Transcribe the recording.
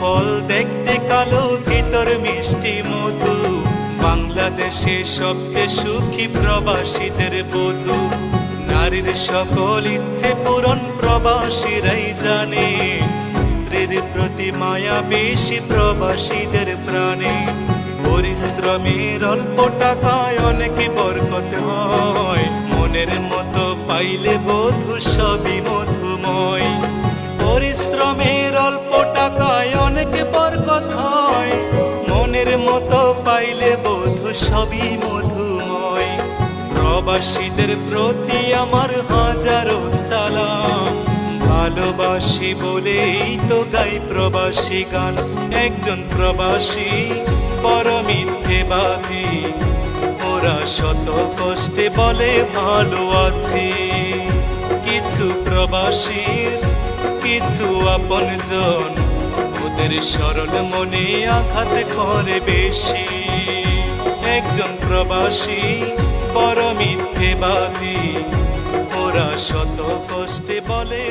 ফল দেখতে কালো, ভিতর মিষ্টি মধু। বাংলাদেশে সবচেয়ে সুখী প্রবাসীদের বধু। নারীর সকল ইচ্ছে পূরণ প্রবাসীরাই জানে। স্ত্রীর প্রতি মায়া বেশি প্রবাসীদের প্রাণে। পরিশ্রমের অল্প টাকায় অনেক বরকত হয়। মনের মতো পাইলে বধু সবই মধুময়। পাইলে বধূ সবই মধুময়। প্রবাসীদের প্রতি আমার হাজারো সালাম। ভালোবাসি বলেই তো গাই প্রবাসী গান। একজন প্রবাসী বড় মিথ্যেবাদী ওরা শত কষ্টে বলে, ভালো আছি। কিছু প্রবাসীর, কিছু আপনজন। ওদের সরল মনে আঘাত করে বেশি। একজন প্রবাসী বড় মিথ্যেবাদী ওরা শত কষ্টে বলে